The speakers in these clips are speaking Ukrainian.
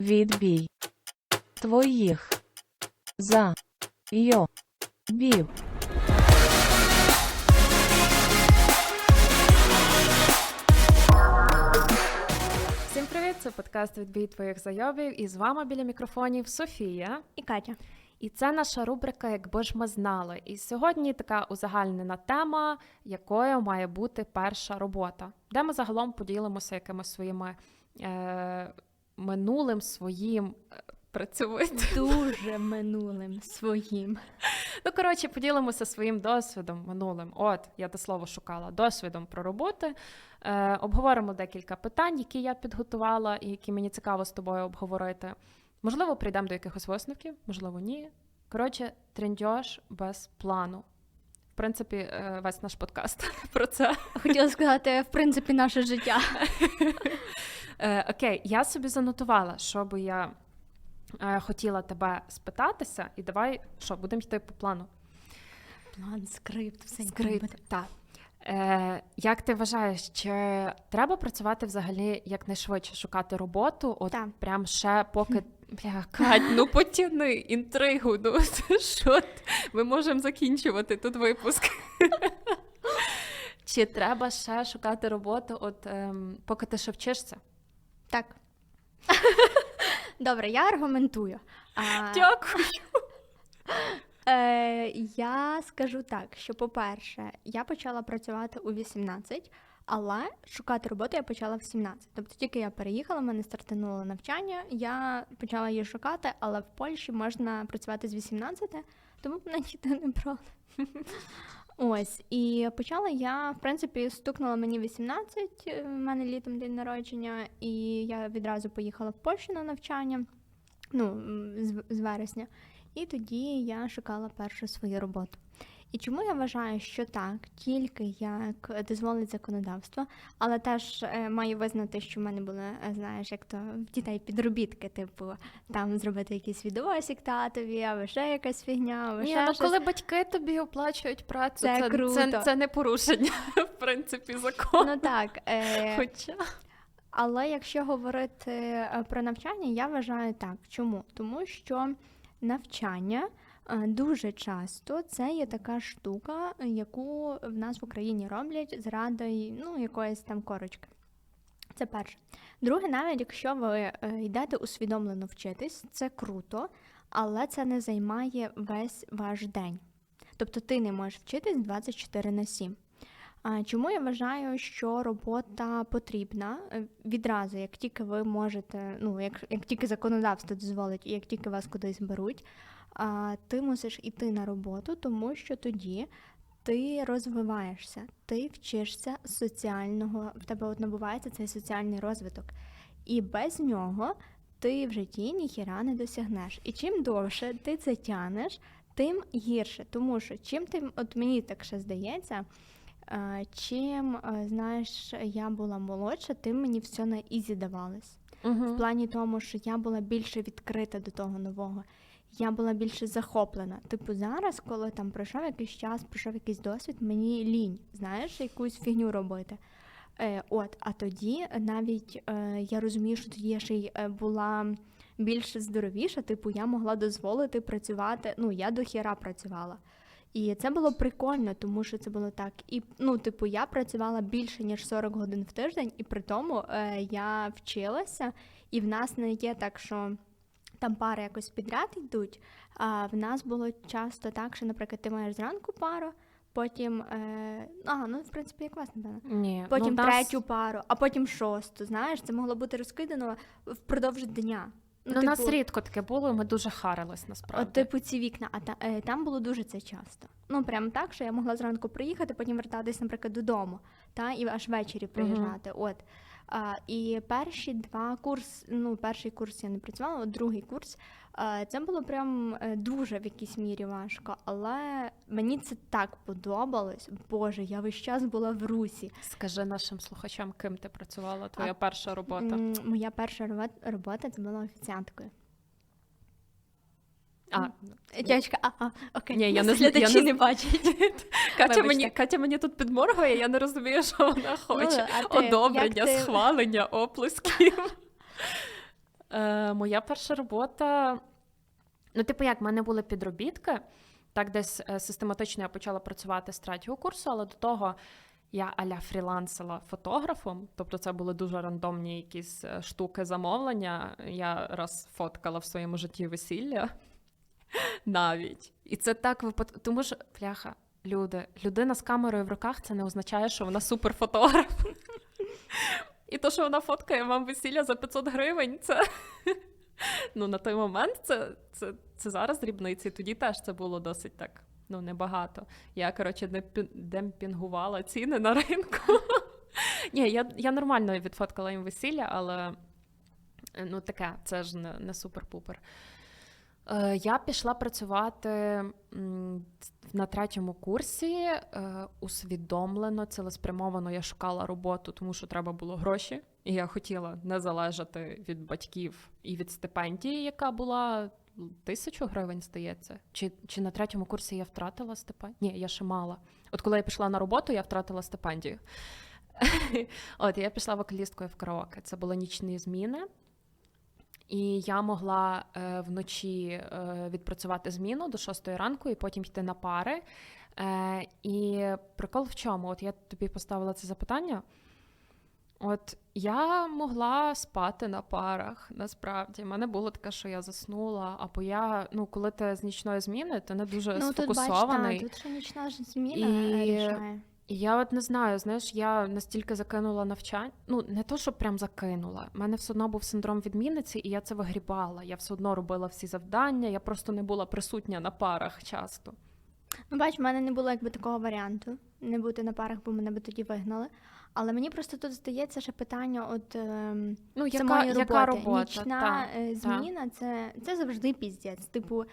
Відбій. Твоїх. За. Йо. Бів. Всім привіт! Це подкаст Відбій твоїх зайобів. І з вами біля мікрофонів Софія. І Катя. І це наша рубрика Якби ж ми знали. І сьогодні така узагальнена тема, якою має бути перша робота, де ми загалом поділимося якимись своїми е, минулим своїм е, працювати. Дуже минулим своїм. Ну, коротше, поділимося своїм досвідом минулим. От, я те слово шукала досвідом про роботи. Е, обговоримо декілька питань, які я підготувала, і які мені цікаво з тобою обговорити. Можливо, прийдемо до якихось висновків, можливо, ні. Коротше, трендьош без плану. В принципі, е, весь наш подкаст про це. Хотіла сказати, в принципі, наше життя. Е, окей, я собі занотувала, що би я е, хотіла тебе спитатися, і давай що, будемо йти по плану. План, скрипт, все Скрипт, так. Е, як ти вважаєш, чи треба працювати взагалі якнайшвидше шукати роботу? От Так. прям ще поки. Бля, Кать, ну потяни інтригу. Ну що? Ми можемо закінчувати тут випуск. Чи треба ще шукати роботу, от ем, поки ти ще вчишся? Так. Добре, я аргументую. А, Дякую. е, я скажу так, що, по-перше, я почала працювати у 18, але шукати роботу я почала в 17. Тобто тільки я переїхала, мене стартануло навчання, я почала її шукати, але в Польщі можна працювати з 18, тому мене ніхто не брав. Ось, і почала я, в принципі, стукнула мені 18, е, в мене літом день народження, і я відразу поїхала в Польщу на навчання, ну, з, з вересня. І тоді я шукала першу свою роботу. І чому я вважаю, що так, тільки як дозволить законодавство, але теж е, маю визнати, що в мене були, е, знаєш, як то в дітей підробітки, типу, там зробити якийсь відосик татові, або ще якась фігня, або Ні, ще ну щось. коли батьки тобі оплачують працю, Це це, круто. це, це не порушення, в принципі, закону. Ну так, е, Хоча Але якщо говорити е, про навчання, я вважаю так. Чому? Тому що навчання дуже часто це є така штука, яку в нас в Україні роблять заради ну, якоїсь там корочки. Це перше. Друге, навіть якщо ви е, йдете усвідомлено вчитись, це круто, але це не займає весь ваш день. Тобто ти не можеш вчитись 24 на 7. Чому я вважаю, що робота потрібна Е, відразу, як тільки ви можете, ну як, як тільки законодавство дозволить, і як тільки вас кудись беруть, ти мусиш іти на роботу, тому що тоді ти розвиваєшся, ти вчишся соціального, в тебе от набувається цей соціальний розвиток. І без нього ти в житті ніхіра не досягнеш. І чим довше ти це тянеш, тим гірше. Тому що чим ти, от мені так ще здається, Чим, знаєш, я була молодша, тим мені все на ізі давалось. В плані тому, що я була більше відкрита до того нового. Я була більше захоплена. Типу, зараз, коли там пройшов якийсь час, пройшов якийсь досвід, мені лінь, знаєш, якусь фігню робити. Е, от, а тоді навіть е, я розумію, що тоді я ще й е, була більш здоровіша, типу, я могла дозволити працювати. Ну, я до хіра працювала. І це було прикольно, тому що це було так. І ну, типу, я працювала більше ніж 40 годин в тиждень, і при тому е, я вчилася, і в нас не є так, що там пари якось підряд йдуть. А в нас було часто так, що, наприклад, ти маєш зранку пару, потім е, а, ну в принципі, як вас напевно. Ні, Потім ну, в нас- третю пару, а потім шосту. Знаєш, це могло бути розкидано впродовж дня. Ну, у нас рідко таке було, і ми дуже харились насправді. От, типу, ці вікна, а та, е, там було дуже це часто. Ну, прям так, що я могла зранку приїхати, потім вертатись, наприклад, додому, та, і аж ввечері приїжджати. От. А, і перші два курси, ну, перший курс я не працювала, а другий курс, а, це було прям е, дуже в якійсь мірі важко, але мені це так подобалось. Боже, я весь час була в русі. Скажи нашим слухачам, ким ти працювала, твоя перша робота. Моя перша робот- робота це була офіціанткою. А, Дядька, а, а, окей. Ні, я не я не не з- бачать. Катя, Вибачте. мені, Катя мені тут підморгує, я не розумію, що вона хоче. Ну, а ти, Одобрення, як ти- схвалення, оплесків. Е, моя перша робота. Ну, типу, як в мене були підробітки, так десь е, систематично я почала працювати з третього курсу, але до того я аля фрілансила фотографом, тобто це були дуже рандомні якісь е, штуки замовлення. Я раз фоткала в своєму житті весілля навіть. І це так випадково, тому що, бляха, люди, людина з камерою в руках це не означає, що вона суперфотограф. І то, що вона фоткає вам весілля за 500 гривень, це. Ну, на той момент це, це, це зараз дрібниці. Тоді теж це було досить так, ну, небагато. Я, коротше, не демпінгувала ціни на ринку. Ні, я, я нормально відфоткала їм весілля, але ну, таке, це ж не, не супер-пупер. Е, Я пішла працювати на третьому курсі. е, Усвідомлено, цілеспрямовано я шукала роботу, тому що треба було гроші. І я хотіла не залежати від батьків і від стипендії, яка була тисячу гривень, здається. Чи, чи на третьому курсі я втратила стипендію? Ні, я ще мала. От коли я пішла на роботу, я втратила стипендію. От я пішла вокалісткою в караоке. Це були нічні зміни. І я могла е, вночі е, відпрацювати зміну до 6 ранку і потім йти на пари. Е, і прикол в чому? От я тобі поставила це запитання. От я могла спати на парах, насправді. У мене було таке, що я заснула, або я, ну, коли ти з нічної зміни, ти не дуже Ну, тут бач, та, тут ще нічна зміна І- рішає. Я от не знаю, знаєш, я настільки закинула навчання. Ну, не то, що прям закинула. У мене все одно був синдром відмінниці, і я це вигрібала. Я все одно робила всі завдання, я просто не була присутня на парах часто. Ну, бач, в мене не було якби такого варіанту не бути на парах, бо мене би тоді вигнали. Але мені просто тут здається, що питання от ем, Ну, яка, самої роботи. яка робота? Нічна Та, е, та. зміна це, це завжди піздець. Типу,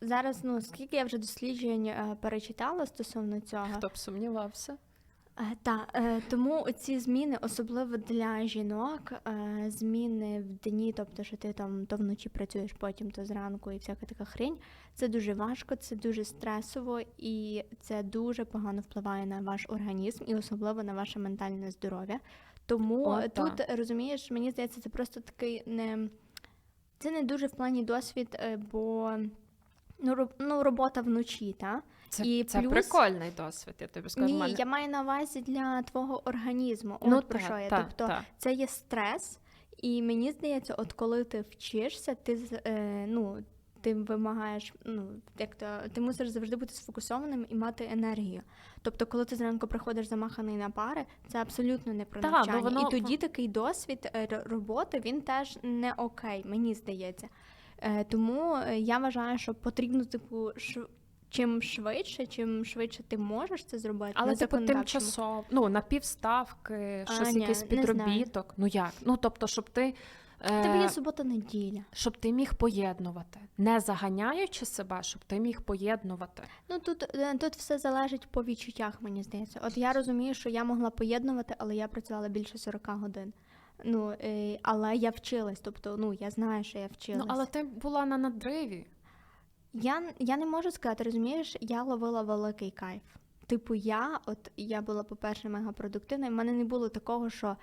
зараз, ну скільки я вже досліджень е, перечитала стосовно цього. Хто б сумнівався? Е, Та е, тому ці зміни, особливо для жінок, зміни в дні, тобто, що ти там то вночі працюєш, потім то зранку і всяка така хрень. Це дуже важко, це дуже стресово і це дуже погано впливає на ваш організм і особливо на ваше ментальне здоров'я. Тому О, тут так. розумієш, мені здається, це просто такий не це не дуже в плані досвід, е, бо ну, ну робота вночі, та Це, І це плюс- прикольний досвід, я тобі скажу. ні, мене... я маю на увазі для твого організму. От ну, про та, що я. та, тобто та. це є стрес, і мені здається, от коли ти вчишся, ти е, ну. Ти вимагаєш, ну як то ти мусиш завжди бути сфокусованим і мати енергію. Тобто, коли ти зранку приходиш замаханий на пари, це абсолютно не про Та, ну, воно- І тоді такий досвід е, роботи він теж не окей, мені здається. Е, тому е, я вважаю, що потрібно типу шв- чим швидше, чим швидше ти можеш це зробити. Але типу тимчасово, ну на півставки, А, щось ні, якийсь підробіток. Ну як? Ну тобто, щоб ти. В тебе є Е, субота-неділя. щоб ти міг поєднувати, не заганяючи себе, щоб ти міг поєднувати. Ну тут, е, тут все залежить по відчуттях, мені здається. От я розумію, що я могла поєднувати, але я працювала більше 40 годин. Ну, е, але я вчилась, тобто, ну я знаю, що я вчилась. Ну але ти була на надриві. Я, я не можу сказати, розумієш, я ловила великий кайф. Типу, я, от я була, по-перше, мегапродуктивна, і в мене не було такого, що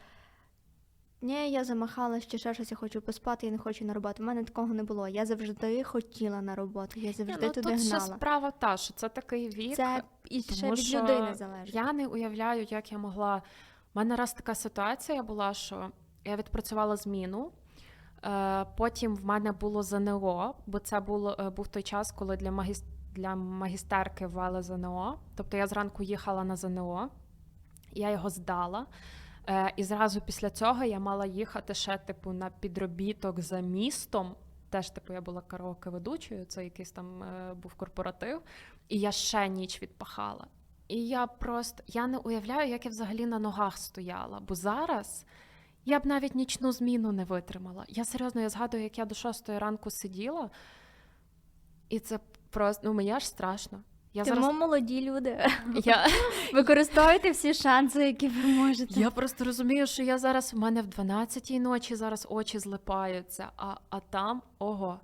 ні, я замахалась чи ще щось, я хочу поспати, я не хочу на роботу. У мене такого не було. Я завжди хотіла на роботу, я завжди Ні, ну, туди тут ще гнала. справа та, що це такий вік. Це і ще від людини залежить. Я не уявляю, як я могла. У мене раз така ситуація була, що я відпрацювала зміну. Е, Потім в мене було ЗНО, бо це було, е, був той час, коли для, магіс... для магістерки ввели ЗНО. Тобто я зранку їхала на ЗНО, я його здала. Е, І зразу після цього я мала їхати ще типу на підробіток за містом. Теж, типу, я була караоке ведучою, це якийсь там е, був корпоратив, і я ще ніч відпахала. І я просто я не уявляю, як я взагалі на ногах стояла. Бо зараз я б навіть нічну зміну не витримала. Я серйозно я згадую, як я до шостої ранку сиділа, і це просто ну мені аж страшно. Я Тому зараз молоді люди, я, використовуйте всі шанси, які ви можете. я просто розумію, що я зараз в мене в 12-й ночі зараз очі злипаються, а, а там ого.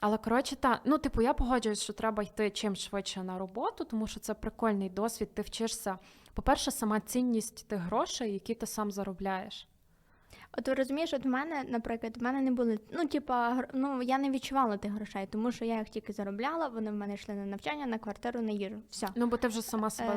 Але коротше, та ну, типу, я погоджуюсь, що треба йти чим швидше на роботу, тому що це прикольний досвід. Ти вчишся. По-перше, сама цінність тих грошей, які ти сам заробляєш. От ти розумієш, от в мене, наприклад, в мене не були. Ну, типа, ну я не відчувала тих грошей, тому що я їх тільки заробляла, вони в мене йшли на навчання, на квартиру, на їжу. Все. Ну, бо ти вже сама себе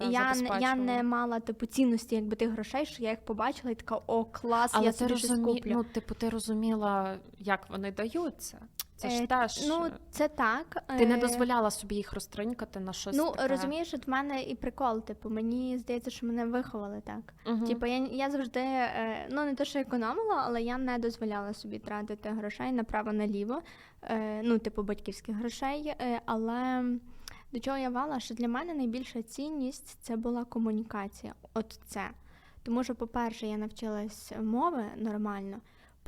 Е, я, я не мала типу цінності, якби тих грошей, що я їх побачила і така, о, клас, Але я ти собі щось куплю. ну, типу, ти розуміла, як вони даються. Це ж Е, теж Ну, е, це так. ти не е, дозволяла собі їх розтринькати на щось. Ну, таке. розумієш, от в мене і прикол, типу, мені здається, що мене виховали так. Мгм. Типу, я, я завжди, ну не те, що економила, але я не дозволяла собі тратити грошей направо-наліво, ну, типу, батьківських грошей. Але до чого я вала, що для мене найбільша цінність це була комунікація. От це. Тому що, по-перше, я навчилась мови нормально.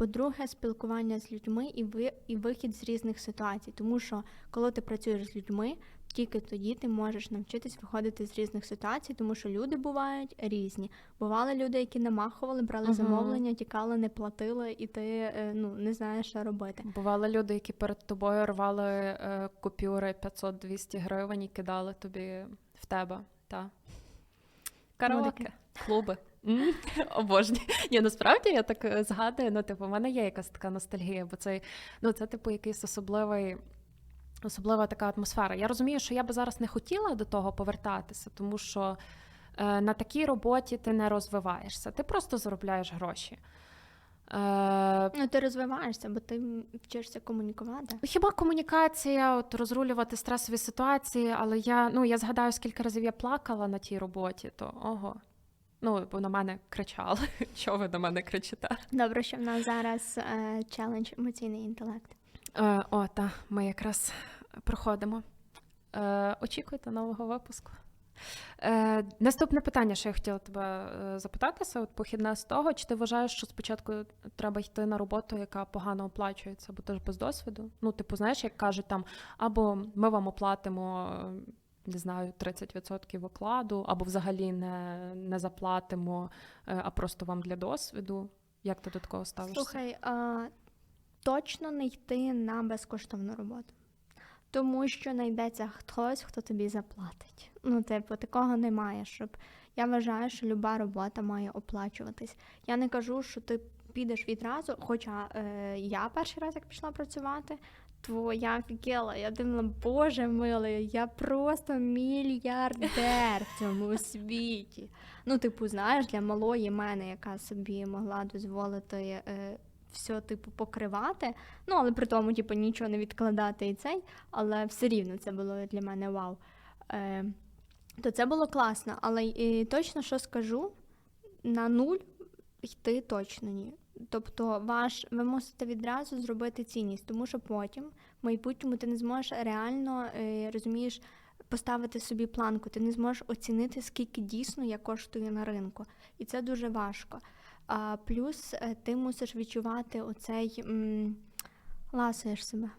По-друге, спілкування з людьми і ви і вихід з різних ситуацій. Тому що коли ти працюєш з людьми, тільки тоді ти можеш навчитись виходити з різних ситуацій, тому що люди бувають різні. Бували люди, які намахували, брали Мгм. замовлення, тікали, не платили, і ти е, ну не знаєш, що робити. Бували люди, які перед тобою рвали е, купюри 500-200 гривень і кидали тобі в тебе. Та. Караоке, клуби. М, Обожнюю. Ні, насправді я так е, згадую, ну, типу, в мене є якась така ностальгія, бо це, ну, це типу, якийсь особливий. Особлива така атмосфера. Я розумію, що я би зараз не хотіла до того повертатися, тому що е, на такій роботі ти не розвиваєшся, ти просто заробляєш гроші. Е, Ну ти розвиваєшся, бо ти вчишся комунікувати. Хіба комунікація, от розрулювати стресові ситуації, але я ну я згадаю, скільки разів я плакала на тій роботі, то ого. Ну, бо на мене кричали. Чого ви на мене кричите? Добре, що в нас зараз е, челендж емоційний інтелект. Е, о, та, ми якраз проходимо. Е, очікуйте нового випуску. Е, наступне питання, що я хотіла тебе е, запитатися, от похідне з того, чи ти вважаєш, що спочатку треба йти на роботу, яка погано оплачується, бо ти ж без досвіду? Ну, типу, знаєш, як кажуть там, або ми вам оплатимо. Не знаю, 30% окладу, або взагалі не, не заплатимо, е, а просто вам для досвіду. Як ти до такого ставишся? Слухай, а, точно не йти на безкоштовну роботу. Тому що знайдеться хтось, хто тобі заплатить. Ну, типу, такого немає. Щоб я вважаю, що люба робота має оплачуватись. Я не кажу, що ти підеш відразу, хоча е, я перший раз як пішла працювати, то я офігела, я думала, боже милий, я просто мільярдер в цьому світі. Ну, типу, знаєш, для малої мене, яка собі могла дозволити е, все, типу, покривати. Ну, але при тому, типу, нічого не відкладати і цей, але все рівно це було для мене вау. Е, то це було класно, але і точно що скажу, на нуль йти точно ні. Тобто ваш, ви мусите відразу зробити цінність, тому що потім, в майбутньому, ти не зможеш реально е, розумієш, поставити собі планку, ти не зможеш оцінити, скільки дійсно я коштую на ринку. І це дуже важко. Плюс е, ти мусиш відчувати оцей м, ласуєш себе.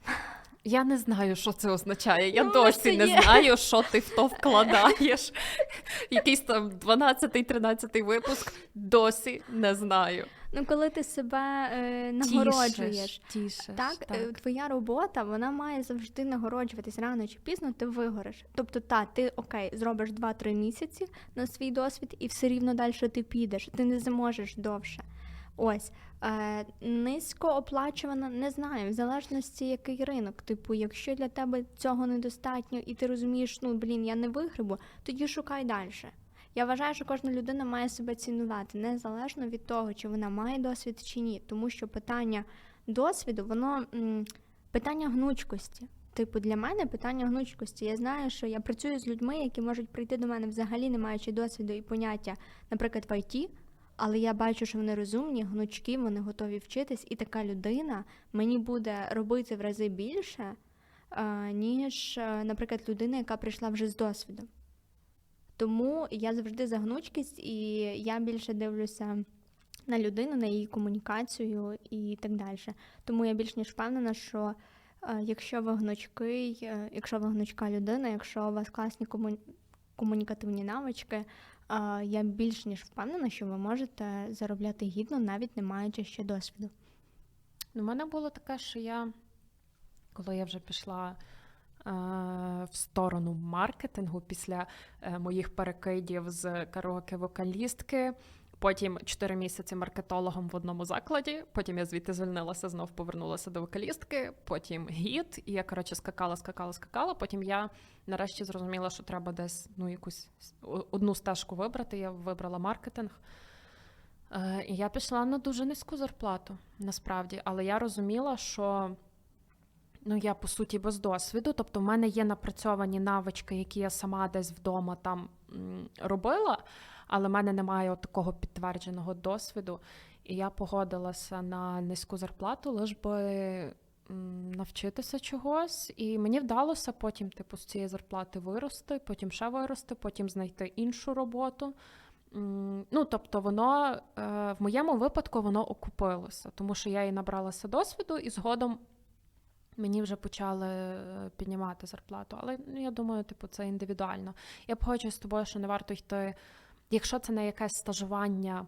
Я не знаю, що це означає. Я Ну, досі не є. знаю, що ти в то вкладаєш. Якийсь там 12-13 випуск досі не знаю. Ну, коли ти себе е, нагороджуєш. Тішиш, Так, так. е, твоя робота вона має завжди нагороджуватись рано чи пізно, ти вигориш. Тобто, та, ти окей, зробиш 2-3 місяці на свій досвід, і все рівно далі ти підеш. Ти не зможеш довше. Ось е, низько оплачувана, не знаю, в залежності який ринок. Типу, якщо для тебе цього недостатньо, і ти розумієш, ну блін, я не вигребу, тоді шукай далі. Я вважаю, що кожна людина має себе цінувати незалежно від того, чи вона має досвід чи ні, тому що питання досвіду, воно м, питання гнучкості. Типу, для мене питання гнучкості. Я знаю, що я працюю з людьми, які можуть прийти до мене взагалі не маючи досвіду і поняття, наприклад, в ІТ, але я бачу, що вони розумні, гнучкі, вони готові вчитись, і така людина мені буде робити в рази більше, е, ніж, е, наприклад, людина, яка прийшла вже з досвідом. Тому я завжди за гнучкість, і я більше дивлюся на людину, на її комунікацію і так далі. Тому я більш ніж впевнена, що е, якщо ви гнучкий, якщо ви гнучка людина, якщо у вас класні кому... комунікативні навички, я більш ніж впевнена, що ви можете заробляти гідно, навіть не маючи ще досвіду. У мене було таке, що я, коли я вже пішла е, в сторону маркетингу після е, моїх перекидів з караоке вокалістки, Потім 4 місяці маркетологом в одному закладі. Потім я звідти звільнилася, знов повернулася до вокалістки. Потім гід. І я коротше скакала, скакала, скакала. Потім я нарешті зрозуміла, що треба десь ну якусь одну стежку вибрати. Я вибрала маркетинг. Е, І я пішла на дуже низьку зарплату, насправді. Але я розуміла, що ну, я по суті без досвіду. Тобто, в мене є напрацьовані навички, які я сама десь вдома там робила, але в мене немає от такого підтвердженого досвіду. І я погодилася на низьку зарплату, лиш би навчитися чогось. І мені вдалося потім, типу, з цієї зарплати вирости, потім ще вирости, потім знайти іншу роботу. Ну, тобто, воно е, в моєму випадку воно окупилося, тому що я і набралася досвіду, і згодом мені вже почали е, піднімати зарплату. Але ну, я думаю, типу, це індивідуально. Я погоджуюсь з тобою, що не варто йти, якщо це не якесь стажування,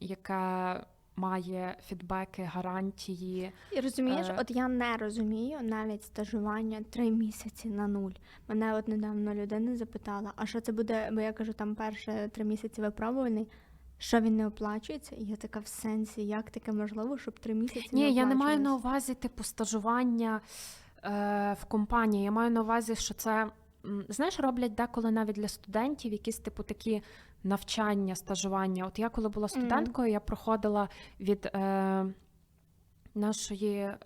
яке має фідбеки, гарантії. І розумієш, Е. от я не розумію навіть стажування три місяці на нуль. Мене от недавно людина запитала, а що це буде, бо я кажу, там перше три місяці випробуваний, що він не оплачується? І я така в сенсі, як таке можливо, щоб три місяці Ні, не я не маю на увазі типу стажування е, в компанії. Я маю на увазі, що це знаєш, роблять деколи навіть для студентів якісь типу такі навчання, стажування. От я коли була студенткою, я проходила від е, нашої, е,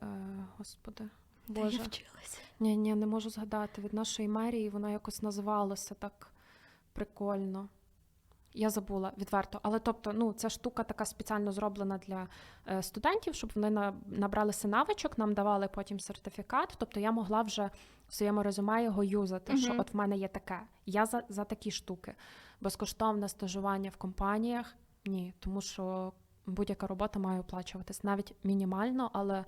господи, Де я вчилася. Ні, ні, не можу згадати. Від нашої мерії воно якось називалося так прикольно. Я забула відверто. Але тобто, ну, ця штука така спеціально зроблена для е, студентів, щоб вони на, набралися навичок, нам давали потім сертифікат. Тобто я могла вже в своєму резюме його юзати, що от в мене є таке. Я за, за такі штуки. Безкоштовне стажування в компаніях ні, тому що будь-яка робота має оплачуватись навіть мінімально, але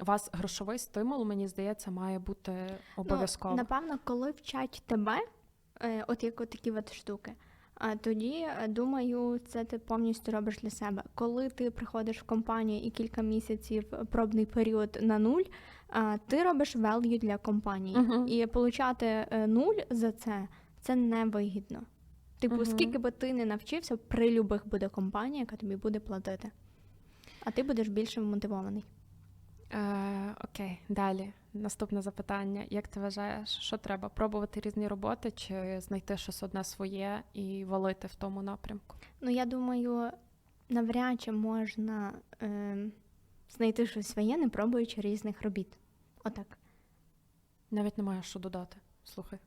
у вас грошовий стимул, мені здається, має бути обов'язково. Ну, напевно, коли вчать тебе, е, от як от такі от штуки. А тоді, е, думаю, це ти повністю робиш для себе. Коли ти приходиш в компанію і кілька місяців е, пробний період на нуль, а, ти робиш value для компанії. Мгм. І получати е, нуль за це це невигідно. Типу, Мгм. скільки би ти не навчився, при любих буде компанія, яка тобі буде платити. А ти будеш більше мотивований. Е, окей, далі. Наступне запитання. Як ти вважаєш, що треба? Пробувати різні роботи чи знайти щось одне своє і валити в тому напрямку? Ну, я думаю, навряд чи можна е, знайти щось своє, не пробуючи різних робіт. Отак. Навіть немає що додати. Слухай.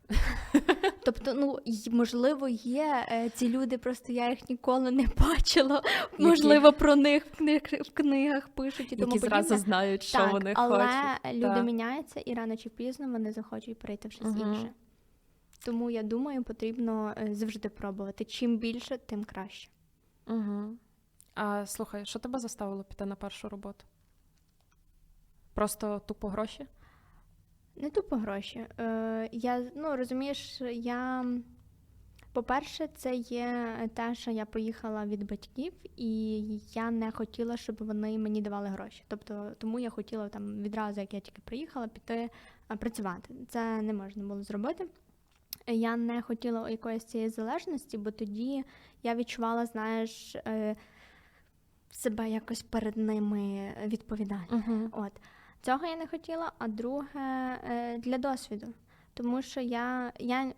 Тобто, ну, можливо, є е, ці люди, просто я їх ніколи не бачила. Можливо, про них в, книг, в книгах пишуть і тому Які зразу знають, що так, вони але хочуть. люди Так. міняються і рано чи пізно вони захочуть перейти в щось Мгм. інше. Тому я думаю, потрібно е, завжди пробувати. Чим більше, тим краще. Угу. А слухай, що тебе заставило піти на першу роботу? Просто тупо гроші? Не тупо гроші. Е, я, ну, розумієш, я. По-перше, це є те, що я поїхала від батьків, і я не хотіла, щоб вони мені давали гроші. Тобто, тому я хотіла там відразу, як я тільки приїхала, піти працювати. Це не можна було зробити. Я не хотіла якоїсь цієї залежності, бо тоді я відчувала, знаєш, е, себе якось перед ними відповідальною. Угу. От цього я не хотіла, а друге е, для досвіду. Тому що я, я,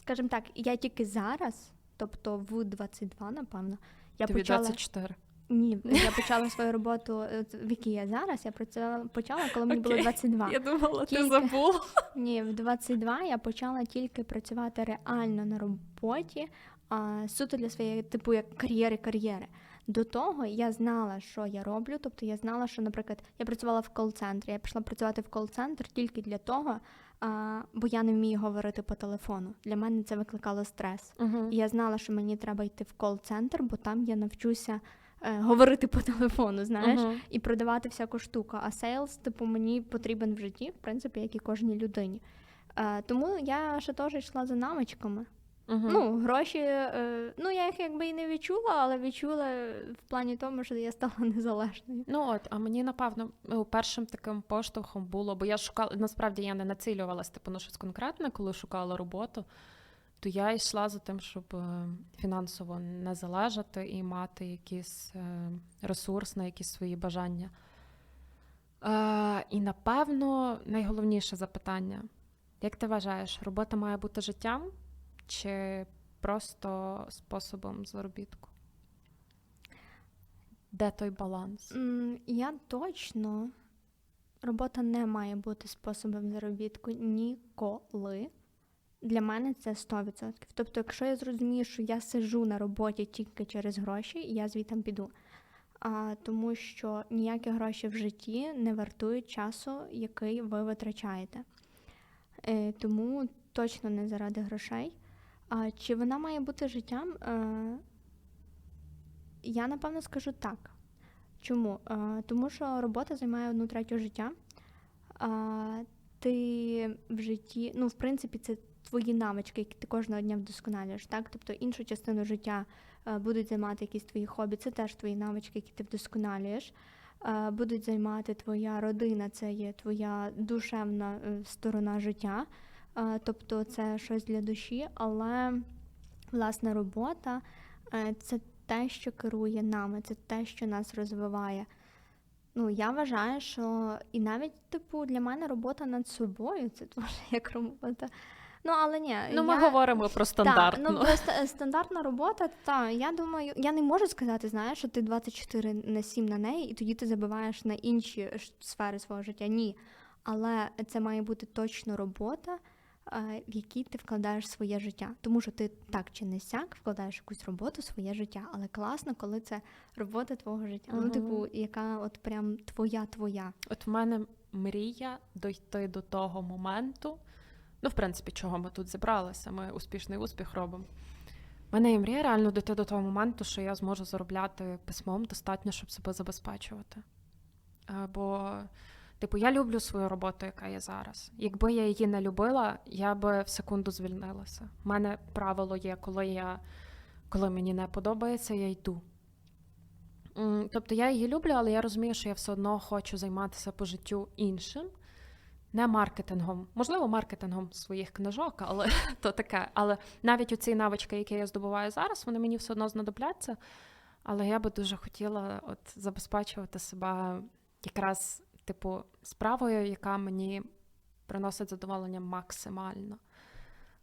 скажімо так, я тільки зараз, тобто в 22, напевно, я Тобі почала 24. ні, я почала свою роботу, в якій я зараз. Я працювала почала, коли мені було Окей. 22. думала, Тільки- забула. Ні, в 22 я почала тільки працювати реально на роботі, а, суто для своєї, типу, як кар'єри, кар'єри. До того я знала, що я роблю. Тобто я знала, що, наприклад, я працювала в кол-центрі. Я пішла працювати в кол-центр тільки для того, а, бо я не вмію говорити по телефону. Для мене це викликало стрес. Угу. І я знала, що мені треба йти в кол-центр, бо там я навчуся е, говорити по телефону, знаєш Угу. і продавати всяку штуку. А сейлс, типу, мені потрібен в житті, в принципі, як і кожній людині. Е, тому я ще теж йшла за навичками. Угу. Ну, гроші, е, ну я їх якби і не відчула, але відчула в плані тому, що я стала незалежною. Ну от, а мені напевно ну, першим таким поштовхом було, бо я шукала, насправді я не націлювалася типу, на щось конкретне, коли шукала роботу. то я йшла за тим, щоб е, фінансово не залежати і мати якийсь е, ресурс на якісь свої бажання. Е, і напевно найголовніше запитання: як ти вважаєш, робота має бути життям чи просто способом заробітку? Де той баланс? Я точно робота не має бути способом заробітку ніколи. Для мене це 100%. Тобто, якщо я зрозумію, що я сижу на роботі тільки через гроші, я звідти піду. А, тому що ніякі гроші в житті не вартують часу, який ви витрачаєте. Е, тому точно не заради грошей. А чи вона має бути життям? Е, я напевно скажу так. Чому? Е, тому що робота займає одну третю життя. Ти в житті, ну, в принципі, це твої навички, які ти кожного дня вдосконалюєш, так? Тобто іншу частину життя е, будуть займати якісь твої хобі, це теж твої навички, які ти вдосконалюєш. Будуть займати твоя родина, це є твоя душевна сторона життя. Е, тобто це щось для душі, але власне робота е, це те, що керує нами, це те, що нас розвиває. Ну, я вважаю, що і навіть, типу, для мене робота над собою це теж як робота. Ну, але ні. Ну, ми я... говоримо про стандартну. Так, ну просто е, стандартна робота, та я думаю, я не можу сказати, знаєш, що ти 24 на 7 на неї, і тоді ти забиваєш на інші сфери свого життя. Ні. Але це має бути точно робота, в якій ти вкладаєш своє життя. Тому що ти так чи не сяк вкладаєш якусь роботу своє життя. Але класно, коли це робота твого життя. Ну, типу, яка от прям твоя твоя. От в мене мрія дойти до того моменту. Ну, в принципі, чого ми тут зібралися, ми успішний успіх робимо. У мене є мрія реально дойти до того моменту, що я зможу заробляти письмом достатньо, щоб себе забезпечувати. Бо, типу, я люблю свою роботу, яка є зараз. Якби я її не любила, я би в секунду звільнилася. У мене правило є, коли я коли мені не подобається, я йду. Тобто я її люблю, але я розумію, що я все одно хочу займатися по життю іншим, не маркетингом. Можливо, маркетингом своїх книжок, але то таке. Але навіть оці навички, які я здобуваю зараз, вони мені все одно знадобляться. Але я би дуже хотіла от забезпечувати себе якраз, типу, справою, яка мені приносить задоволення максимально.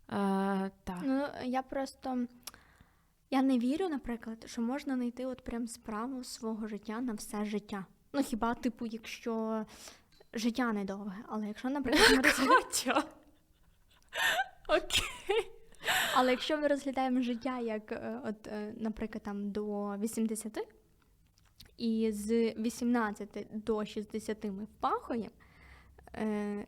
Е, так. Ну, я просто. Я не вірю, наприклад, що можна знайти от прям справу свого життя на все життя. Ну, хіба, типу, якщо життя недовге, але якщо, наприклад, ми розглядаємо, Окей. але якщо ми розглядаємо життя як, е, от, е, наприклад, там до 80, і з 18 до 60 ми впахуємо, е,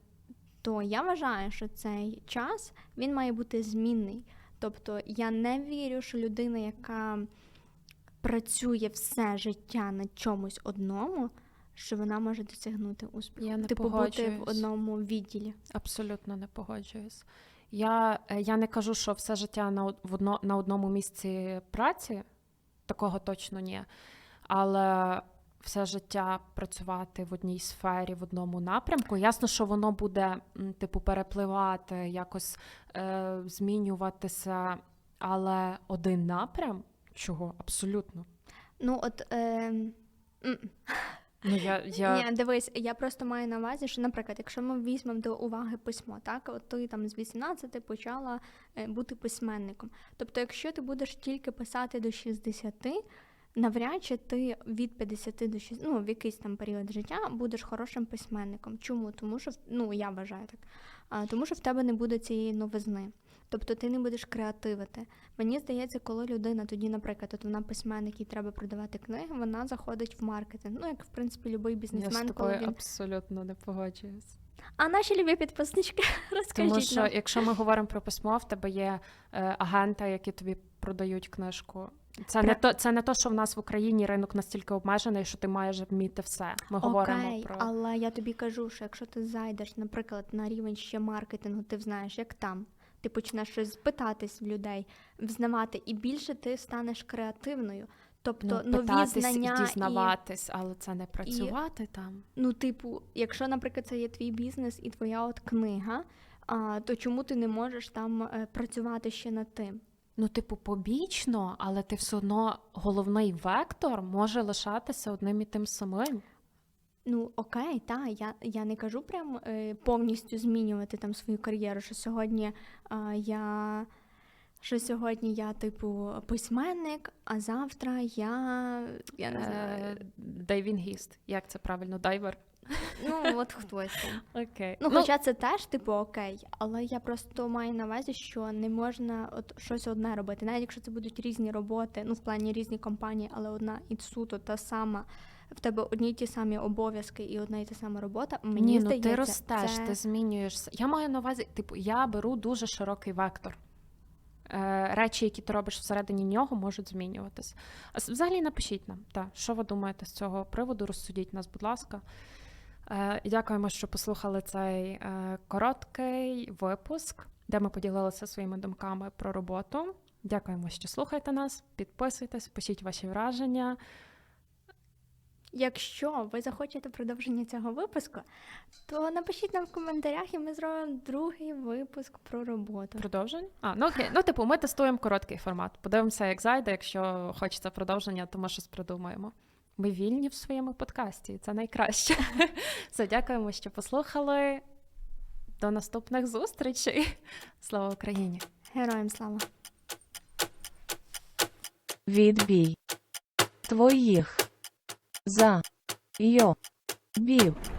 то я вважаю, що цей час він має бути змінний. Тобто я не вірю, що людина, яка працює все життя на чомусь одному, що вона може досягнути успіху. Я не типу бути в одному відділі. Абсолютно не погоджуюсь. Я, е, я не кажу, що все життя на, в одно, на одному місці праці, такого точно ні. Але все життя працювати в одній сфері, в одному напрямку. Ясно, що воно буде, типу, перепливати, якось е, змінюватися, але один напрям чого? Абсолютно. Ну, от. Е, Ну, я, я... Ні, дивись, я просто маю на увазі, що, наприклад, якщо ми візьмемо до уваги письмо, так, от ти там з 18 почала е, бути письменником. Тобто, якщо ти будеш тільки писати до 60, навряд чи ти від 50 до 60, ну, в якийсь там період життя будеш хорошим письменником. Чому? Тому що, ну, я вважаю так, а, тому що в тебе не буде цієї новизни. Тобто ти не будеш креативити. Мені здається, коли людина тоді, наприклад, от вона письменник, їй треба продавати книги, вона заходить в маркетинг. Ну, як в принципі Я з бізнесмен, коли він. абсолютно не погоджуюсь. А наші любі підписнички, розкажіть Тому що, нам. якщо ми говоримо про письмо, в тебе є е, агента, які тобі продають книжку. Це не то, це не то, що в нас в Україні ринок настільки обмежений, що ти маєш вміти все. Ми говоримо про але я тобі кажу, що якщо ти зайдеш, наприклад, на рівень ще маркетингу, ти знаєш, як там. Ти почнеш щось питатись в людей, взнавати, і більше ти станеш креативною. Тобто ну, нові знання і і дізнаватись, але це не працювати там. Ну, типу, якщо, наприклад, це є твій бізнес і твоя от книга, а, то чому ти не можеш там е, працювати ще над тим? Ну, типу, побічно, але ти все одно головний вектор може лишатися одним і тим самим. Ну окей, та я, я не кажу прям е, повністю змінювати там свою кар'єру. Що сьогодні а, я що сьогодні я, типу, письменник, а завтра я. Я не знаю. Е, Дайвінгіст. Як це правильно? Дайвер? Ну, от хтось там. Окей. Ну, хоча це теж, типу, окей, але я просто маю на увазі, що не можна от щось одне робити. Навіть якщо це будуть різні роботи, ну в плані різні компанії, але одна і суто та сама. В тебе одні й ті самі обов'язки і одна і та сама робота. Мені Ні, ну ти ростеш, це... ти змінюєшся. Я маю на увазі, типу, я беру дуже широкий вектор. Е, Речі, які ти робиш всередині нього, можуть змінюватись. А взагалі напишіть нам, та, що ви думаєте з цього приводу, розсудіть нас, будь ласка. Е, Дякуємо, що послухали цей е, короткий випуск, де ми поділилися своїми думками про роботу. Дякуємо, що слухаєте нас. Підписуйтесь, пишіть ваші враження. Якщо ви захочете продовження цього випуску, то напишіть нам в коментарях, і ми зробимо другий випуск про роботу. Продовження? А, ну окей. Ну, типу, ми тестуємо короткий формат. Подивимося, як зайде. Якщо хочеться продовження, то ми щось придумаємо. Ми вільні в своєму подкасті, і це найкраще. Все, дякуємо, що послухали. До наступних зустрічей. Слава Україні! Героям слава! Відбій. Твоїх. За. Йо. Бів.